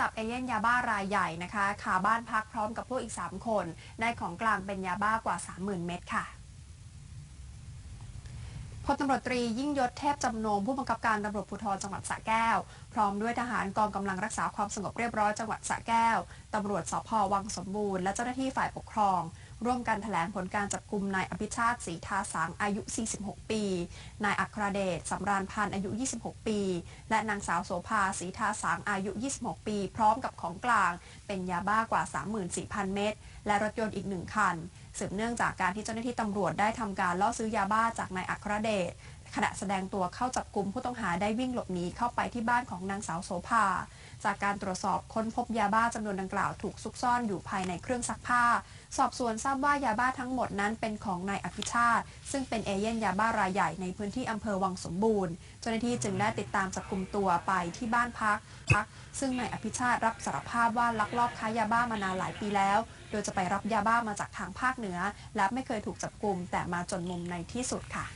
จับเอเย่นยาบ้ารายใหญ่นะคะคาบ้านพักพร้อมกับพวกอีก 3 คนได้ของกลางเป็นยาบ้ากว่า 30,000 เม็ดค่ะพลตำรวจตรียิ่งยศเทพจำนงผู้บังคับการตำรวจภูธรจังหวัดสระแก้ว พร้อมด้วยทหารกองกำลังรักษาความสงบเรียบร้อยจังหวัดสระแก้วตำรวจสพวังสมบูรณ์และเจ้าหน้าที่ฝ่ายปกครอง ร่วมกันแถลงผลการจับกลุ่มนายอภิชาติศรีทาสังอายุ 46 ปี นายอัครเดชสำราญพันธ์อายุ 26 ปี และนางสาวโสภาศรีทาสังอายุ 26 ปี พร้อมกับของกลาง เป็นยาบ้ากว่า 34,000 เม็ดและรถยนต์อีกหนึ่งคันสืบเนื่องจากการที่เจ้าหน้าที่ตำรวจได้ทำการล่อซื้อยาบ้าจากนายอัครเดช ขณะแสดงตัวเข้าจับกลุ่มผู้ต้องหาได้วิ่งหลบหนีเข้าไปที่บ้านของนางสาวโสภา จากการตรวจสอบค้นพบยาบ้าจำนวนดังกล่าวถูกซุกซ่อนอยู่ภายในเครื่องซักผ้า สอบสวนทราบว่ายาบ้าทั้งหมดนั้นเป็นของนายอภิชาติ ซึ่งเป็นเอเย่นยาบ้ารายใหญ่ในพื้นที่อำเภอวังสมบูรณ์ เจ้าหน้าที่จึงได้ติดตามจับกลุ่มตัวไปที่บ้านพักพัก ซึ่งนายอภิชาติรับสารภาพว่าลักลอบค้ายาบ้ามานานหลายปีแล้ว โดยจะไปรับยาบ้ามาจากทางภาคเหนือ และไม่เคยถูกจับกลุ่มแต่มาจนมุมในที่สุดค่ะ